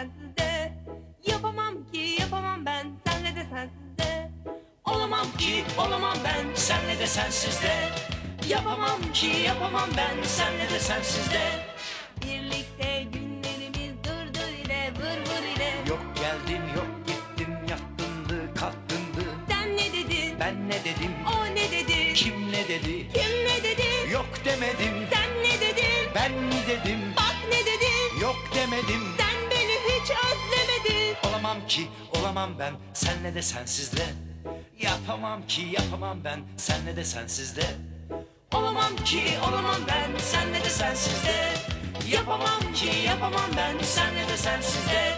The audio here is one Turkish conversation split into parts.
sensiz de Yapamam ki yapamam ben. Senle de sensiz de Olamam ki olamam ben. Senle de sensiz de Yapamam ki yapamam ben. Senle de sensiz de Birlikte günlerimiz durdur ile vır vır ile. Yok geldim yok gittim. Yattındı kalktındı. Sen ne dedin? Ben ne dedim? O ne dedi? Kim ne dedi? Kim ne dedi? Yok demedim. Sen ne dedin? Ben mi dedim? Bak ne dedim yok demedim. Sen ki olamam ben senle de sensiz de Yapamam ki yapamam ben senle de sensiz de Olamam ki olamam ben senle de sensiz de Yapamam ki yapamam ben senle de sensiz de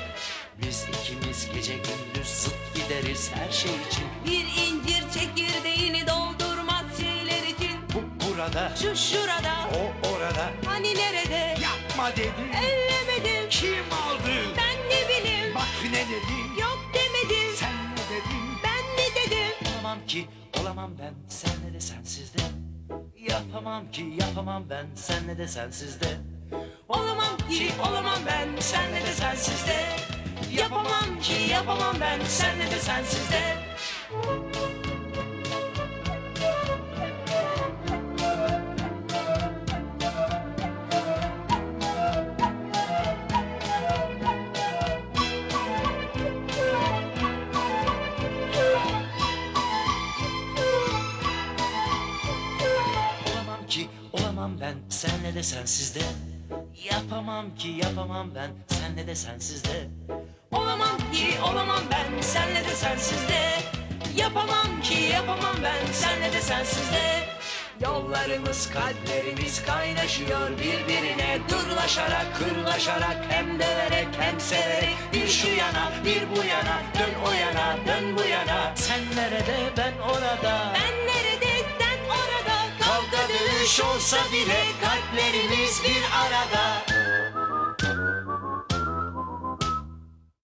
Biz ikimiz gece gündüz zıt gideriz her şey için. Bir incir çekirdeğini doldurmaz şeyler için. Bu burada Şu şurada. o orada. Hani nerede? Yapma dedim. Ellemedim. Kim aldı? Ben ne bileyim? Bak ne dedim Olamam ki olamam ben senle de sensiz de Yapamam ki yapamam ben senle de sensiz de Olamam ki olamam ben senle de sensiz de Yapamam ki yapamam ben senle de sensiz de ki olamam ben. Senle de sensiz de Yapamam ki yapamam ben. Senle de sensiz de Olamam ki olamam ben. Senle de sensiz de Yapamam ki yapamam ben. Senle de sensiz de Yollarımız kalplerimiz kaynaşıyor birbirine. Durlaşarak kırlaşarak hem döverek hem severek. Bir şu yana bir bu yana. Dön o yana dön bu yana. Sen nerede ben orada. Ben dövüş olsa bile kalplerimiz bir arada